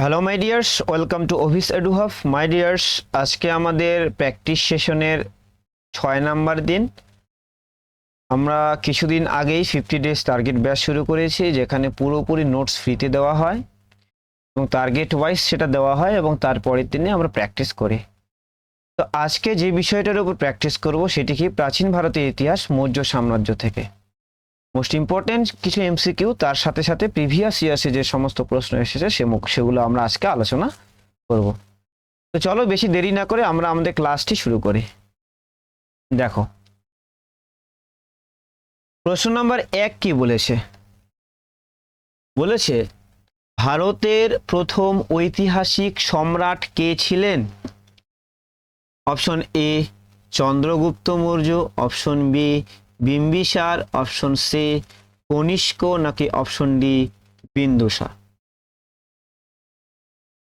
Hello my dears welcome to office এডুহাফ my dears আজকে আমাদের practice সেশনের ছয় নাম্বার দিন। আমরা কিছুদিন আগেই ফিফটি ডেজ টার্গেট ব্যাচ শুরু করেছি, যেখানে পুরোপুরি নোটস ফ্রিতে দেওয়া হয় এবং টার্গেট ওয়াইজ সেটা দেওয়া হয় এবং তারপরের দিনে আমরা প্র্যাকটিস করি। তো আজকে যে বিষয়টার উপর প্র্যাকটিস করব, সেটি কি প্রাচীন ভারতের ইতিহাস, মৌর্য সাম্রাজ্য থেকে? মোস্ট ইম্পর্টেন্ট কিছু এমসিকিউ তার সাথে সাথে প্রিভিয়াস ইয়ার্সে যে সমস্ত প্রশ্ন এসেছে, সে সেগুলো আমরা আজকে আলোচনা করব। তো চলো বেশি দেরি না করে আমরা আমাদের ক্লাসটি শুরু করি। দেখো। প্রশ্ন নম্বর এক কি বলেছে? বলেছে, ভারতের প্রথম ঐতিহাসিক সম্রাট কে ছিলেন? Option A Chandragupta Maurya. Option B Bimbisara, option C Kanishka নাকি অপশন ডি বিন্দুসার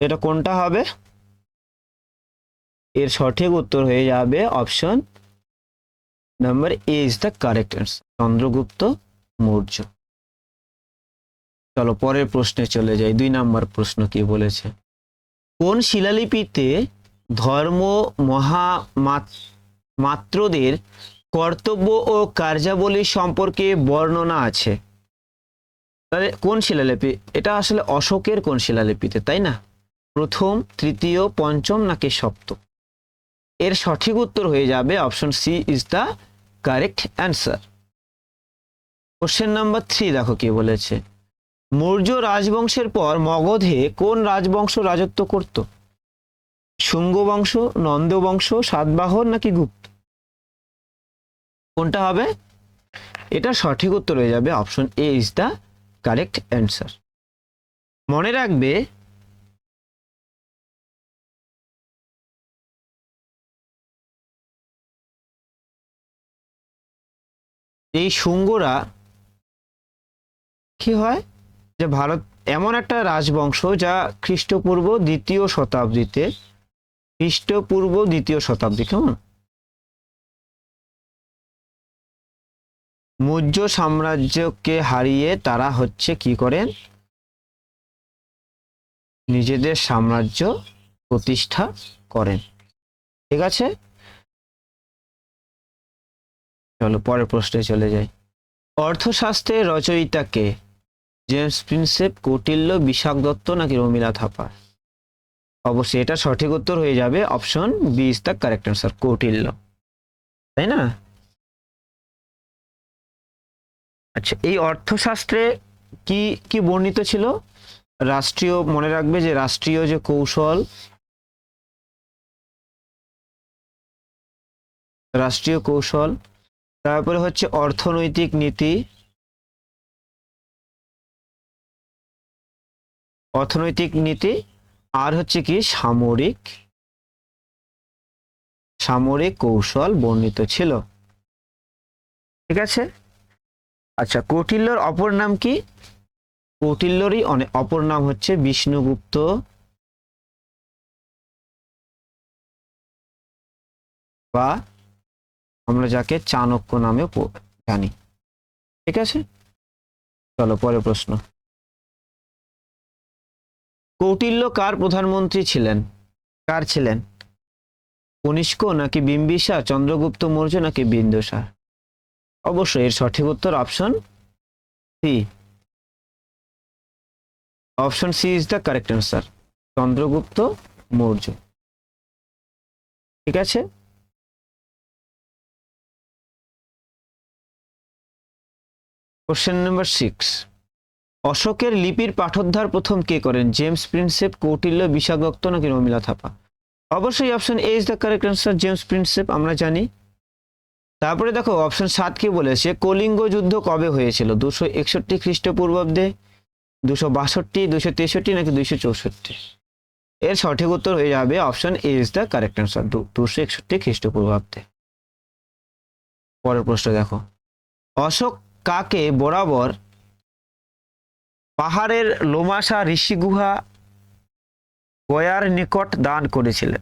এটা কোনটা হবে? এর সঠিক উত্তর হয়ে যাবে option number A is the correct answer Chandragupta Maurya. চলো পরের প্রশ্নে চলে যাই। দুই নাম্বার প্রশ্ন কি বলেছে? কোন শিলালিপিতে ধর্ম মহা মাত্রদের কর্তব্য ও কার্যাবলী সম্পর্কে বর্ণনা আছে। তাহলে কোন শিলালিপি? এটা আসলে অশোকের কোন শিলালিপিতে, তাই না? প্রথম, তৃতীয়, পঞ্চম নাকি সপ্তম? এর সঠিক উত্তর হয়ে যাবে option C is the correct answer. Question number three দেখো কি বলেছে। মৌর্য রাজবংশের পর মগধে কোন রাজবংশ রাজত্ব করত? শুঙ্গ বংশ, নন্দ বংশ, সাতবাহন নাকি গুপ্ত? কোনটা হবে? এটা সঠিক উত্তর হয়ে যাবে option A is the correct answer মনে রাখবে, এই শুঙ্গরা কি হয়? যে ভারত এমন একটা রাজবংশ যা খ্রিস্টপূর্ব দ্বিতীয় শতাব্দীতে, খ্রিস্টপূর্ব দ্বিতীয় শতাব্দী, কেমন? মৌর্য সাম্রাজ্যকে হারিয়ে তারা হচ্ছে কি করেন নিজেদের সাম্রাজ্য প্রতিষ্ঠা করেন। ঠিক আছে? চলো, পরের প্রশ্নে চলে যাই। অর্থশাস্ত্রের রচয়িতা কে জেমস প্রিন্সেপ কৌটিল্য বিশাখ দত্ত নাকি রমিলা থাপা? অবশ্যই এটা সঠিক উত্তর হয়ে যাবে option B is the correct answer, Kautilya. তাই না? আচ্ছা এই অর্থশাস্ত্রে কি কি বর্ণিত ছিল? রাষ্ট্রীয়, মনে রাখবে যে রাষ্ট্রীয় যে কৌশল, রাষ্ট্রীয় কৌশল, তারপরে হচ্ছে অর্থনৈতিক নীতি অর্থনৈতিক নীতি, আর হচ্ছে কি সামরিক সামরিক কৌশল বর্ণিত ছিল। ঠিক আছে? আচ্ছা কৌটিল্যর অপর নাম কি? কৌটিল্যরই অনেক অপর নাম হচ্ছে বিষ্ণুগুপ্ত। বা আমরা যাকে চাণক্য নামে জানি। ঠিক আছে? চলো, পরের প্রশ্ন। কৌটিল্য কার প্রধানমন্ত্রী ছিলেন? কার ছিলেন? কনিষ্ক নাকি বিম্বিসা, চন্দ্রগুপ্ত মৌর্য নাকি বিন্দুসার? অবশ্যই, এর সঠিক উত্তর option C option C is the correct answer Chandragupta Maurya. ঠিক আছে? কোশ্চেন নাম্বার সিক্স অশোকের লিপির পাঠোদ্ধার প্রথম কে করেন? জেমস প্রিন্সেপ, কৌটিল্য বিশাগক্ত নাকি রমিলা থাপা? অবশ্যই option A is the correct answer James Prinsep, আমরা জানি। তারপরে দেখো অপশন সাত কি বলেছে, কলিঙ্গ যুদ্ধ কবে হয়েছিল? দুশো একষট্টি খ্রিস্টপূর্বাব্দে, দুশো বাষট্টি, দুশো তেষট্টি নাকি দুইশো চৌষট্টি? এর সঠিক উত্তর হয়ে যাবে option A is the correct answer দুশো একষট্টি খ্রিস্টপূর্বাব্দে। পরের প্রশ্ন দেখো, অশোক কাকে বরাবর পাহাড়ের লোমাসা ঋষি গুহা গয়ার নিকট দান করেছিলেন?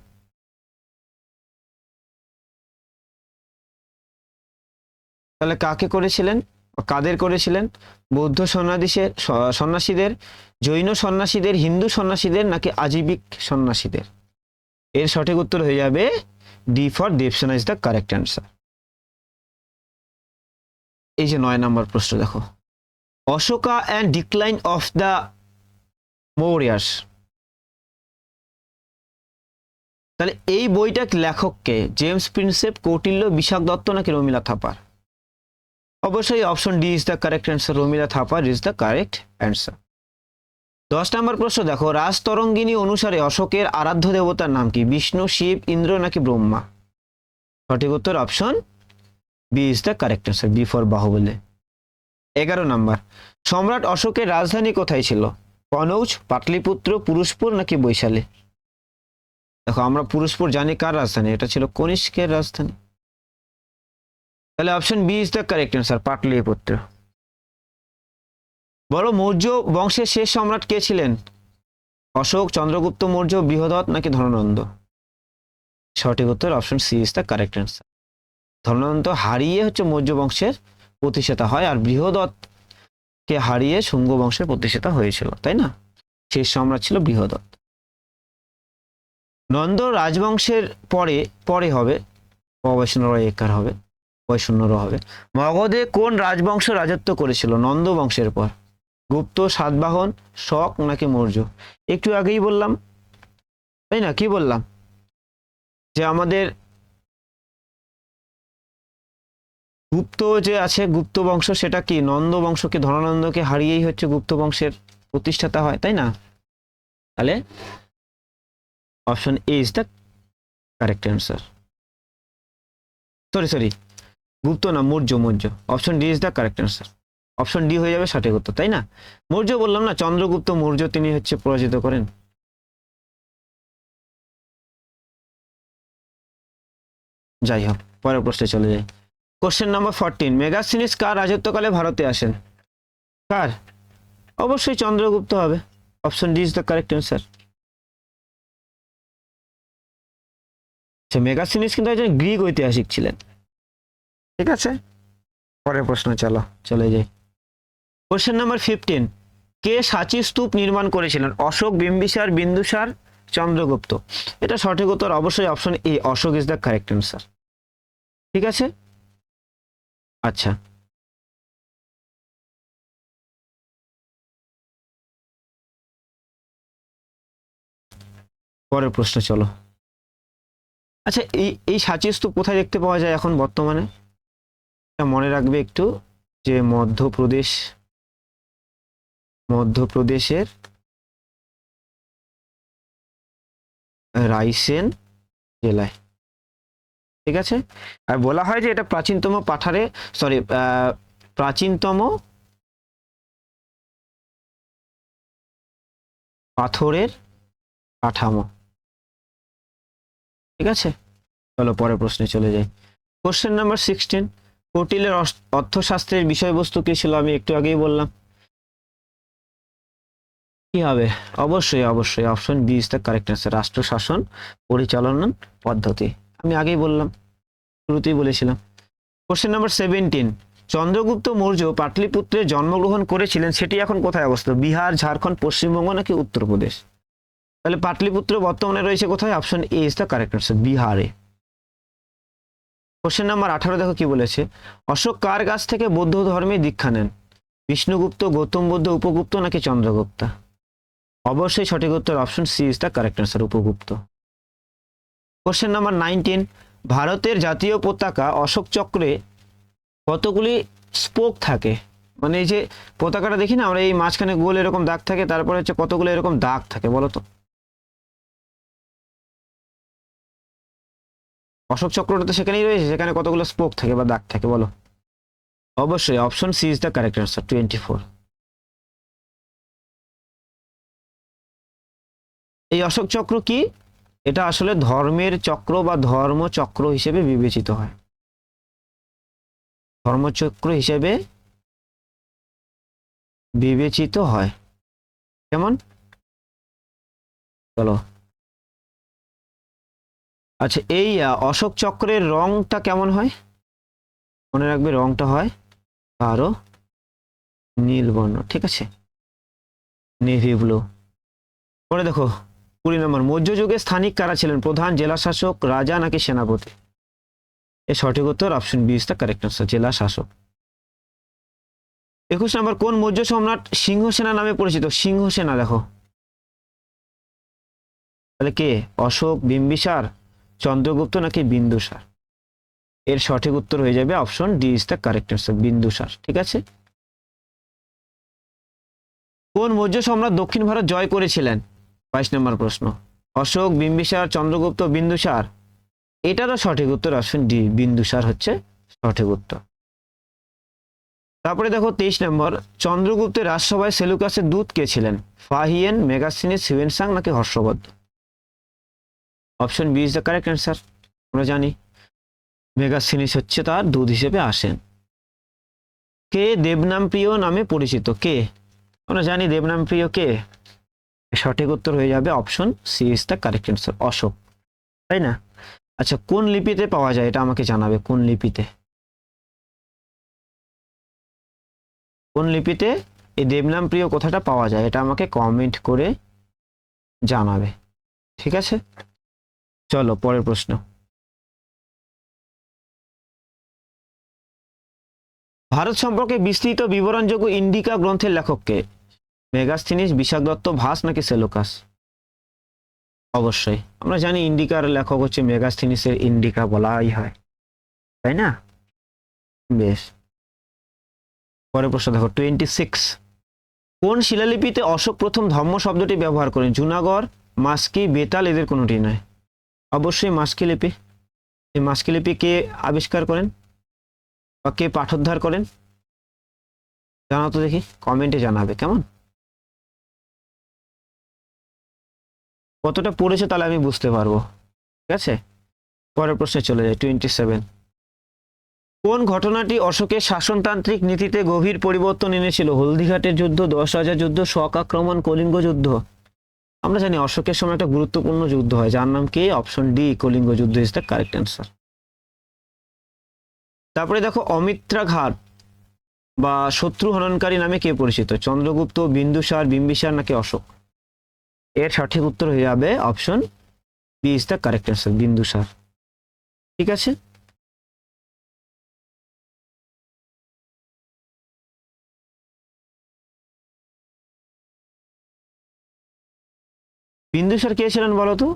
তাহলে কাকে করেছিলেন? কাদের করেছিলেন? বৌদ্ধ সন্ন্যাসীদের সন্ন্যাসীদের, জৈন সন্ন্যাসীদের, হিন্দু সন্ন্যাসীদের নাকি আজীবিক সন্ন্যাসীদের? এর সঠিক উত্তর হয়ে যাবে D for Devasena is the correct answer. এই যে নয় নম্বর প্রশ্ন দেখো। Ashoka and decline of the Mauryas. তাহলে এই বইটা লেখককে, জেমস প্রিন্সেপ, কৌটিল্য বিশাখ দত্ত নাকি রমিলা থাপার? অবশ্যই option D is the correct answer Romila Thapar is the correct answer দশ নম্বর প্রশ্ন দেখো, রাজতরঙ্গিনী অনুসারে অশোকের আরাধ্য দেবতার নাম কি? বিষ্ণু, শিব, ইন্দ্র নাকি ব্রহ্মা? সঠিক উত্তর option B is the correct answer B for Baahubali. এগারো নাম্বার, সম্রাট অশোকের রাজধানী কোথায় ছিল? কনৌজ, পাটলিপুত্র, পুরুষপুর নাকি বৈশালী? দেখো, আমরা পুরুষপুর জানি কার রাজধানী, এটা ছিল কনিষ্কের রাজধানী। তাহলে option B is the correct answer Pataliputra বলো, মৌর্য বংশের শেষ সম্রাট কে ছিলেন? অশোক, চন্দ্রগুপ্ত, মৌর্য বৃহদত্ত নাকি ধননন্দ সঠিক উত্তর option C is the correct answer Dhanananda হারিয়ে হচ্ছে মৌর্য বংশের প্রতিষ্ঠাতা হয় আর বৃহদত্তকে হারিয়ে শুঙ্গ বংশের প্রতিষ্ঠাতা হয়েছিল, তাই না? শেষ সম্রাট ছিল বৃহদত্ত নন্দ রাজবংশের পরে পরে হবে অবৈষ্ণব একার হবে। বৈষ্ণব হবে। মগধে কোন রাজবংশ রাজত্ব করেছিল? নন্দ বংশের পর। গুপ্ত, সাতবাহন, শক নাকি মৌর্য? একটু আগেই বললাম। তাই না? কি বললাম? যে আমাদের গুপ্ত যে আছে, গুপ্ত বংশ, সেটা কি? নন্দ বংশকে ধনানন্দকে হারিয়েই হচ্ছে গুপ্ত বংশের প্রতিষ্ঠাতা হয়, তাই না? তাহলে option A is the correct answer sorry sorry Gupta না, Maurya Maurya. Option D is the correct answer option D হয়ে যাবে সঠিক উত্তর তাই না? মৌর্য বললাম না, চন্দ্রগুপ্ত, মৌর্য তিনি হচ্ছে পরাজিত করেন। যাই হোক, পরের প্রশ্নে চলে যাই। কোশ্চেন নাম্বার ফোরটিন মেগাসিনিস কার রাজত্বকালে ভারতে আসেন? কার? অবশ্যই চন্দ্রগুপ্ত হবে। Option D is the correct answer Megasthenes কিন্তু একজন গ্রিক ঐতিহাসিক ছিলেন। ঠিক আছে? পরের প্রশ্ন, চলো। চলে যাই। কোশ্চেন নাম্বার ফিফটিন কে সাঁচি স্তূপ নির্মাণ করেছিলেন? অশোক, বিম্বিসার, বিন্দুসার, চন্দ্রগুপ্ত। এটা সঠিক উত্তর অবশ্যই option A Ashoka is the correct answer ঠিক আছে? আচ্ছা। পরের প্রশ্ন, চলো। আচ্ছা এই এই সাঁচি স্তূপ কোথায় দেখতে পাওয়া যায় এখন বর্তমানে? মনে রাখবে একটু যে মধ্যপ্রদেশ, মধ্যপ্রদেশের রাইসেন জেলায়। ঠিক আছে? আর বলা হয় যে এটা প্রাচীনতম পাঠারে সরি প্রাচীনতম পাথরের কাঠামো। ঠিক আছে? চলো পরের প্রশ্নে চলে যাই। কোশ্চেন নাম্বার সিক্সটিন কৌটিলের অর্থশাস্ত্রের বিষয়বস্তু কি ছিল আমি একটু আগেই বললাম। কি হবে? অবশ্যই অবশ্যই। Option B is the correct answer রাষ্ট্র শাসন পরিচালনা পদ্ধতি। আমি আগেই বললাম, শুরুতেই বলেছিলাম। Question number seventeen Chandragupta Maurya পাটলিপুত্রে জন্মগ্রহণ করেছিলেন, সেটি এখন কোথায় অবস্থিত? বিহার, ঝাড়খণ্ড, পশ্চিমবঙ্গ নাকি উত্তরপ্রদেশ? তাহলে পাটলিপুত্র বর্তমানে রয়েছে কোথায়? Option A is the correct answer বিহারে। কোশ্চেন নাম্বার আঠারো দেখো কি বলেছে? অশোক কার কাছ থেকে বৌদ্ধ ধর্মে দীক্ষা নেন? বিষ্ণুগুপ্ত, গৌতম বুদ্ধ, উপগুপ্ত নাকি চন্দ্রগুপ্তা? অবশ্যই সঠিক উত্তর option C is the correct answer Upagupta. Question number nineteen ভারতের জাতীয় পতাকা অশোক চক্রে কতগুলি স্পোক থাকে? মানে এই যে পতাকাটা দেখি না, আমরা এই মাঝখানে গোল এরকম দাগ থাকে, তারপরে হচ্ছে কতগুলো এরকম দাগ থাকে, বলো তো? অশোক চক্রটা তো সেখানেই রয়েছে, সেখানে কতগুলো স্পোক থাকে বা দাগ থাকে, বলো। অবশ্যই option C is the correct answer twenty four এই অশোক চক্র কি? এটা আসলে ধর্মের চক্র বা ধর্ম চক্র হিসেবে বিবেচিত হয়। ধর্মচক্র হিসেবে বিবেচিত হয়। কেমন? চলো আচ্ছা এই অশোক চক্রের রংটা কেমন হয়? মনে রাখবে রংটা হয় গাঢ়, নীল বর্ণ, ঠিক আছে? নেভি ব্লু পরে দেখো, কুড়ি নম্বর, মধ্যযুগে স্থানিক কারা ছিলেন? প্রধান জেলা শাসক রাজা নাকি সেনাপতি? এর সঠিক উত্তর option B is correct answer জেলা শাসক একুশ নম্বর, কোন মৌর্য সম্রাট সিংহ সেনা নামে পরিচিত? সিংহ সেনা দেখো। তাহলে কে? অশোক, বিম্বিসার চন্দ্রগুপ্ত নাকি বিন্দুসার এর সঠিক উত্তর হয়ে যাবে option D is the correct answer Bindusara ঠিক আছে? কোন মৌর্য সম্রাট দক্ষিণ ভারত জয় করেছিলেন? বাইশ নম্বর প্রশ্ন। অশোক, বিম্বিসার, চন্দ্রগুপ্ত বিন্দুসার এটারও সঠিক উত্তর অপশন ডি বিন্দুসার হচ্ছে সঠিক উত্তর। তারপরে দেখো তেইশ নম্বর, চন্দ্রগুপ্তের রাজসভায় সেলুকাসের দূত কে ছিলেন? ফাহিয়েন মেগাসিনিস হিউয়েনসাং নাকি Harshavardhana? Option B is the correct answer আমরা জানি। মেগাসিনিস হচ্ছে তার দুধ হিসেবে আসেন। কে? দেবনাম প্রিয় নামে পরিচিত। কে? আমরা জানি দেবনাম প্রিয় কে? সঠিক উত্তর হয়ে যাবে option C is the correct answer Ashoka. তাই না? আচ্ছা কোন লিপিতে পাওয়া যায়? এটা আমাকে জানাবে, কোন লিপিতে? কোন লিপিতে এই দেবনাম প্রিয় কথাটা পাওয়া যায়? এটা আমাকে কমেন্ট করে জানাবে। ঠিক আছে? চলো, পরের প্রশ্ন। ভারত সম্পর্কে বিস্তৃত বিবরণযোগ্য ইন্ডিকা গ্রন্থের লেখককে মেগাস্থিনিস বিশাখ দত্ত ভাস নাকি সেলোকাস? অবশ্যই। আমরা জানি ইন্ডিকার লেখক হচ্ছে মেগাস্থিনিসের ইন্ডিকা বলাই হয়। তাই না? বেশ। পরের প্রশ্ন দেখো টোয়েন্টি সিক্স কোন শিলালিপিতে অশোক প্রথম ধর্ম শব্দটি ব্যবহার করেন জুনাগড়, মাস্কি, বেতাল, এদের কোনোটি নয়। অবশ্যই মাস্কি লিপি। এই মাস্কি লিপি কে আবিষ্কার করেন বা কে পাঠোদ্ধার করেন, জানাও তো দেখি কমেন্টে জানাবে, কেমন? কতটা পড়েছে তাহলে আমি বুঝতে পারব। ঠিক আছে? পরের প্রশ্নে চলে যায় টোয়েন্টি সেভেন কোন ঘটনাটি অশোকের শাসনতান্ত্রিক নীতিতে গভীর পরিবর্তন এনেছিল? হলদিঘাটের যুদ্ধ, দশ হাজার যুদ্ধ, শক আক্রমণ, কলিঙ্গ যুদ্ধ। আমরা জানি অশোকের সময় একটা গুরুত্বপূর্ণ যুদ্ধ হয়, যার নাম কি? অপশন ডি, কলিঙ্গ যুদ্ধ ইজ দ্য কারেক্ট অ্যান্সার তারপরে দেখো অমিত্রা ঘাট বা শত্রু হননকারী নামে কে পরিচিত? চন্দ্রগুপ্ত, বিন্দুসার, বিম্বিসার নাকি অশোক? এর সঠিক উত্তর হয়ে যাবে option B is the correct answer Bindusara. ঠিক আছে? বিন্দুসার কে ছিলেন বলো তো?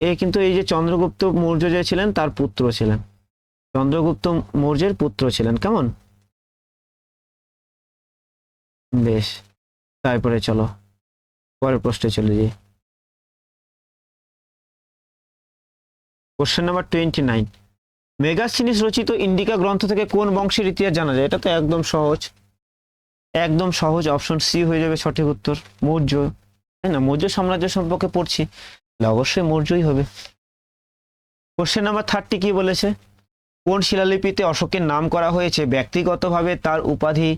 এ কিন্তু এই যে চন্দ্রগুপ্ত মৌর্য যে ছিলেন, তার পুত্র ছিলেন। চন্দ্রগুপ্ত মৌর্যের পুত্র ছিলেন, কেমন? বেশ, তারপরে চলো, পরের প্রশ্নে চলে যাই। Question number twenty nine Megasthenes রচিত ইন্ডিকা গ্রন্থ থেকে কোন বংশের ইতিহাস জানা যায়? এটা তো একদম সহজ। একদম সহজ অপশন সি হয়ে যাবে সঠিক উত্তর, মৌর্য। তাই না, মৌর্য সাম্রাজ্য সম্পর্কে পড়ছি। অবশ্যই মৌর্যই হবে। কোশ্চেন নাম্বার থার্টি কি বলেছে? কোন শিলালিপিতে অশোকের নাম করা হয়েছে? ব্যক্তিগতভাবে তার উপাধি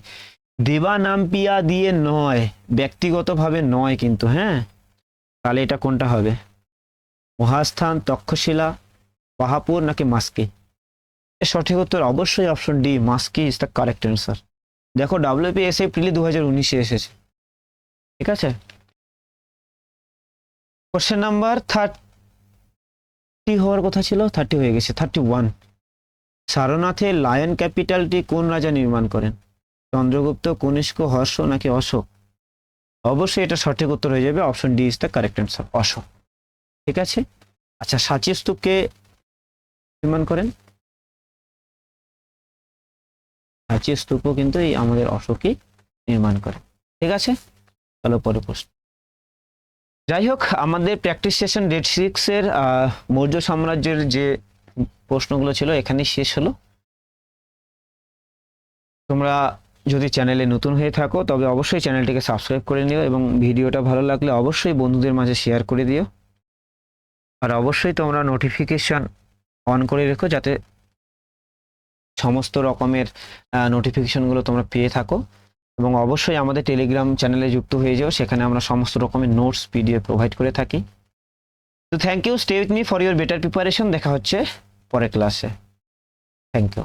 দেবানাম্পিয়া দিয়ে নয়। ব্যক্তিগতভাবে নয় কিন্তু হ্যাঁ? তাহলে এটা কোনটা হবে? মহাস্থান, তক্ষশিলা পাহাপুর নাকি মাস্কি? সঠিক উত্তর অবশ্যই option D Maski is the correct answer দেখো ডাব্লিউপিএসএ এপ্রিল দু হাজার উনিশে এসেছে। ঠিক আছে? কোশ্চেন নাম্বার থার্টি হওয়ার কথা ছিল থার্টি হয়ে গেছে থার্টি ওয়ান সারনাথে লায়ন ক্যাপিটালটি কোন রাজা নির্মাণ করেন? চন্দ্রগুপ্ত, কনিষ্ক, হর্ষ নাকি অশোক? অবশ্যই এটা সঠিক উত্তর হয়ে যাবে option D is the correct answer Ashoka. ঠিক আছে? আচ্ছা সাঁচি স্তূপকে নির্মাণ করেন। সাঁচি স্তূপও কিন্তু এই আমাদের অশোকই নির্মাণ করে। ঠিক আছে? চলো পরে প্রশ্ন। যাই হোক আমাদের প্র্যাকটিস সেশন ডেট সিক্সের মৌর্য সাম্রাজ্যের যে প্রশ্নগুলো ছিল, এখানেই শেষ হলো। তোমরা যদি চ্যানেলে নতুন হয়ে থাকো, তবে অবশ্যই চ্যানেলটিকে সাবস্ক্রাইব করে নিও এবং ভিডিওটা ভালো লাগলে অবশ্যই বন্ধুদের মাঝে শেয়ার করে দিও। আর অবশ্যই তোমরা নোটিফিকেশন অন করে রেখো, যাতে সমস্ত রকমের নোটিফিকেশনগুলো তোমরা পেয়ে থাকো। এবং অবশ্যই আমাদের টেলিগ্রাম চ্যানেলে যুক্ত হয়ে যাও, সেখানে আমরা সমস্ত রকমের নোটস পিডিএফ প্রোভাইড করে থাকি। তো thank you stay with me for your better preparation দেখা হচ্ছে পরের ক্লাসে থ্যাংক ইউ